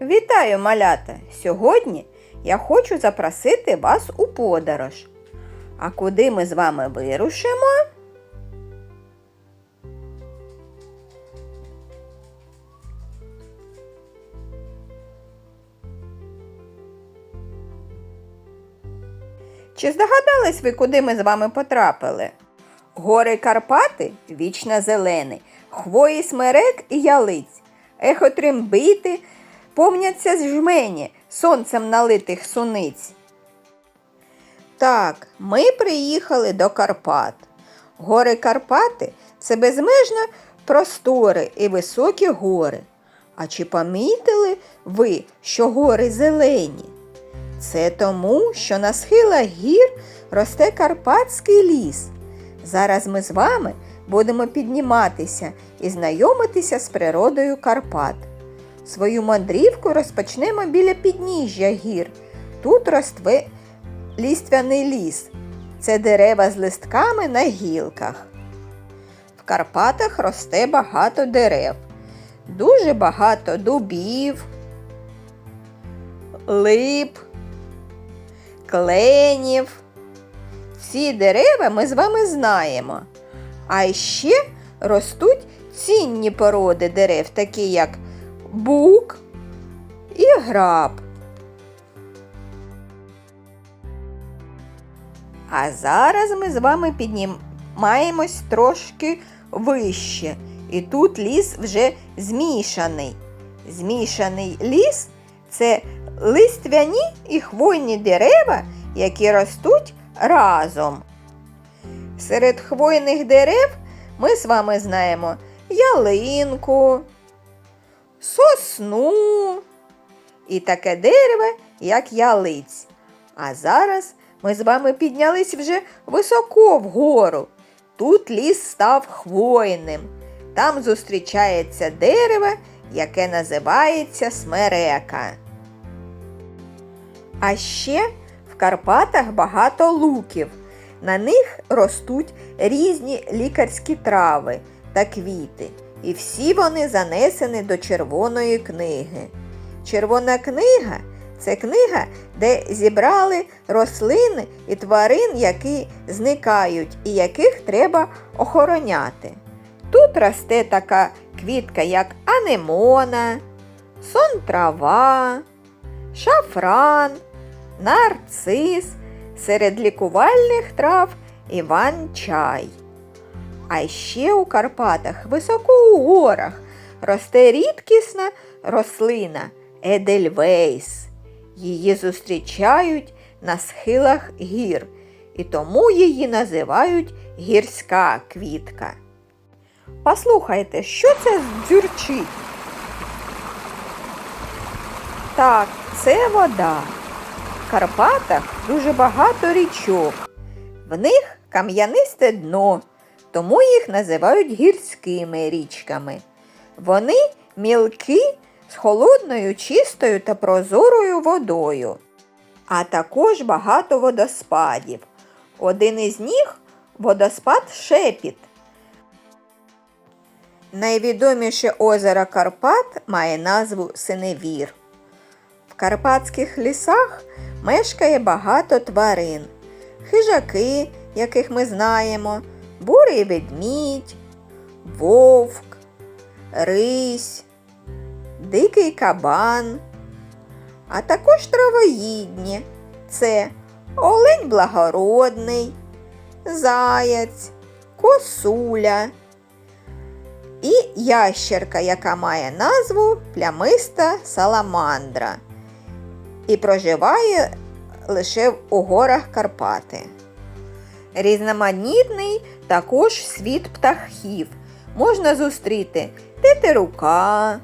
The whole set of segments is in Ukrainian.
Вітаю, малята! Сьогодні я хочу запросити вас у подорож. А куди ми з вами вирушимо? Чи здогадались ви, куди ми з вами потрапили? Гори Карпати вічно зелені, хвої смерек і ялиць, ехо помняться з жмені сонцем налитих суниць. Так, ми приїхали до Карпат. Гори Карпати це безмежно простори і високі гори. А чи помітили ви, що гори зелені? Це тому, що на схилах гір росте Карпатський ліс. Зараз ми з вами будемо підніматися і знайомитися з природою Карпат. Свою мандрівку розпочнемо біля підніжжя гір. Тут росте ліствяний ліс. Це дерева з листками на гілках. В Карпатах росте багато дерев, дуже багато дубів, лип, кленів. Ці дерева ми з вами знаємо. А ще ростуть цінні породи дерев, такі як бук і граб. А зараз ми з вами піднімаємось трошки вище. І тут ліс вже змішаний. Змішаний ліс це листвяні і хвойні дерева, які ростуть разом. Серед хвойних дерев ми з вами знаємо ялинку, сосну і таке дерево, як ялиць. А зараз ми з вами піднялись вже високо вгору. Тут ліс став хвойним. Там зустрічається дерево, яке називається смерека. А ще в Карпатах багато луків. На них ростуть різні лікарські трави та квіти, і всі вони занесені до червоної книги. Червона книга це книга, де зібрали рослини і тварин, які зникають і яких треба охороняти. Тут росте така квітка, як анемона, сон трава, шафран, нарцис, серед лікувальних трав іван-чай. А ще у Карпатах, високо у горах, росте рідкісна рослина Едельвейс. Її зустрічають на схилах гір, і тому її називають гірська квітка. Послухайте, що це дзюрчить? Так, це вода. В Карпатах дуже багато річок. В них кам'янисте дно, тому їх називають гірськими річками. Вони мілкі з холодною, чистою та прозорою водою, а також багато водоспадів. Один із них водоспад Шепіт. Найвідоміше озеро Карпат має назву Синевір. В карпатських лісах мешкає багато тварин, хижаки, яких ми знаємо, бурий ведмідь, вовк, рись, дикий кабан, а також травоїдні. Це олень благородний, заяць, косуля і ящерка, яка має назву плямиста саламандра і проживає лише у горах Карпати. Різноманітний також світ птахів. Можна зустріти тетерука,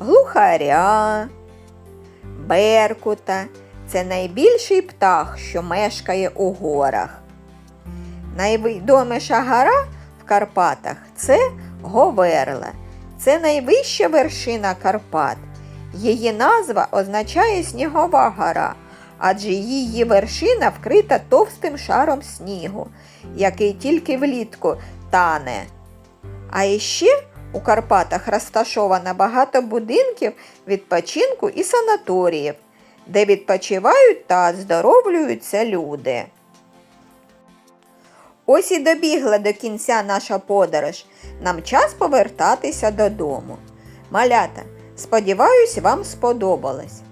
глухаря, беркута. Це найбільший птах, що мешкає у горах. Найвідоміша гора в Карпатах це Говерла. Це найвища вершина Карпат. Її назва означає снігова гора, адже її вершина вкрита товстим шаром снігу, який тільки влітку тане. А іще У Карпатах розташовано багато будинків відпочинку і санаторіїв, де відпочивають та оздоровлюються люди. Ось і добігла до кінця наша подорож. Нам час повертатися додому. Малята, сподіваюсь, вам сподобалось.